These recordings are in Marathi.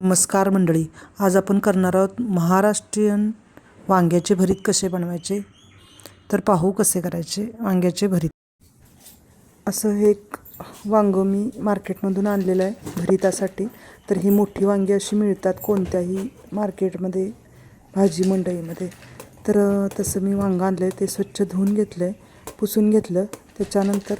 नमस्कार मंडळी. आज आपण करणार आहोत महाराष्ट्रीयन वांग्याचे भरीत कसे बनवायचे? तर पाहू कसे करायचे वांग्याचे भरीत. असं हे एक वांगं मी मार्केटमधून आणलेलं आहे भरीतासाठी. तर ही मोठी वांगी अशी मिळतात कोणत्याही मार्केटमध्ये भाजी मंडईमध्ये. तर तसं मी वांगं आणलं आहे ते स्वच्छ धुवून घेतलं आहे पुसून घेतलं. त्याच्यानंतर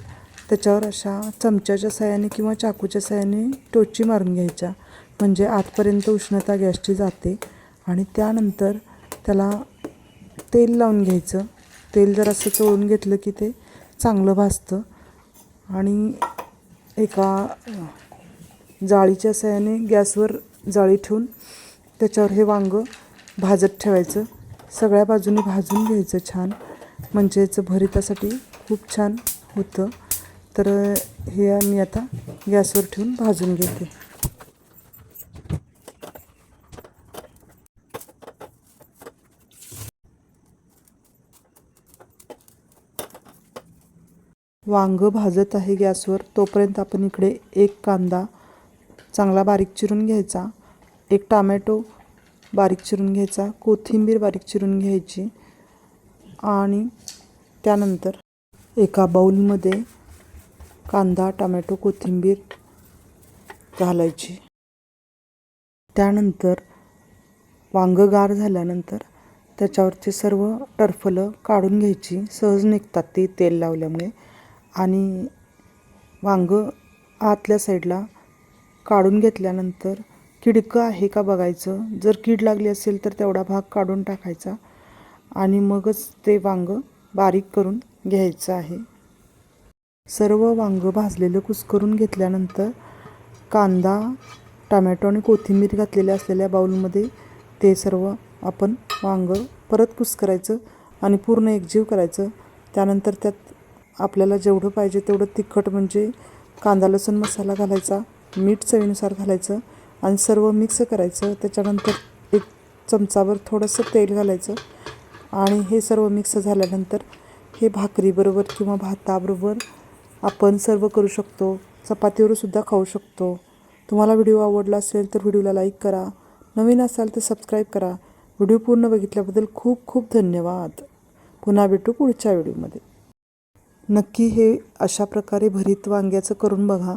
त्याच्यावर अशा चमच्याच्या साह्याने किंवा चाकूच्या साह्याने टोची मारून घ्यायच्या. म्हणजे आतपर्यंत उष्णता गॅसची जाते आणि त्यानंतर त्याला तेल लावून घ्यायचं. तेल जर असं चोळून घेतलं की ते चांगलं भाजतं. आणि एका जाळीच्या सहाय्याने गॅसवर जाळी ठेवून त्याच्यावर हे वांगं भाजत ठेवायचं. सगळ्या बाजूने भाजून घ्यायचं छान. म्हणजे याचं भरितासाठी खूप छान होतं. तर हे मी आता गॅसवर ठेवून भाजून घेते. वांगं भाजत आहे गॅसवर. तोपर्यंत आपण इकडे एक कांदा चांगला बारीक चिरून घ्यायचा. एक टामॅटो बारीक चिरून घ्यायचा. कोथिंबीर बारीक चिरून घ्यायची. आणि त्यानंतर एका बाऊलमध्ये कांदा टमॅटो कोथिंबीर घालायची. त्यानंतर वांगं गार झाल्यानंतर त्याच्यावरचे सर्व टरफलं काढून घ्यायची. सहज निघतात ती तेल लावल्यामुळे. आणि वांगं आतल्या साईडला काढून घेतल्यानंतर किडकं आहे का बघायचं. जर कीड लागली असेल तर तेवढा भाग काढून टाकायचा आणि मगच ते वांगं बारीक करून घ्यायचं आहे. सर्व वांगं भाजलेलं कुस्करून घेतल्यानंतर कांदा टमॅटो आणि कोथिंबीर घातलेल्या असलेल्या बाऊलमध्ये ते सर्व आपण वांगं परत कुस्करायचं आणि पूर्ण एकजीव करायचं. त्यानंतर त्यात आपल्याला जेवढं पाहिजे तेवढं तिखट म्हणजे कांदा लसूण मसाला घालायचा मीठ चवीनुसार घालायचं आणि सर्व मिक्स करायचं. त्याच्यानंतर एक चमचाभर थोडंसं तेल घालायचं आणि हे सर्व मिक्स झाल्यानंतर हे भाकरीबरोबर किंवा भाताबरोबर आपण सर्व करू शकतो. चपातीवरसुद्धा खाऊ शकतो. तुम्हाला व्हिडिओ आवडला असेल तर व्हिडिओला लाईक करा. नवीन असाल तर सबस्क्राईब करा. व्हिडिओ पूर्ण बघितल्याबद्दल खूप खूप धन्यवाद. पुन्हा भेटू पुढच्या व्हिडिओमध्ये. नक्की हे अशा प्रकारे भरीत वांग्याचं करून बघा.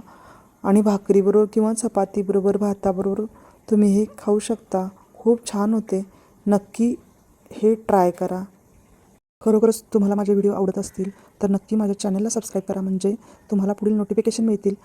आणि भाकरीबरोबर किंवा चपातीबरोबर भाताबरोबर तुम्ही हे खाऊ शकता. खूप छान होते. नक्की हे ट्राय करा. खरोखरच तुम्हाला माझे व्हिडिओ आवडत असतील तर नक्की माझ्या चॅनलला सबस्क्राईब करा. म्हणजे तुम्हाला पुढील नोटिफिकेशन मिळतील.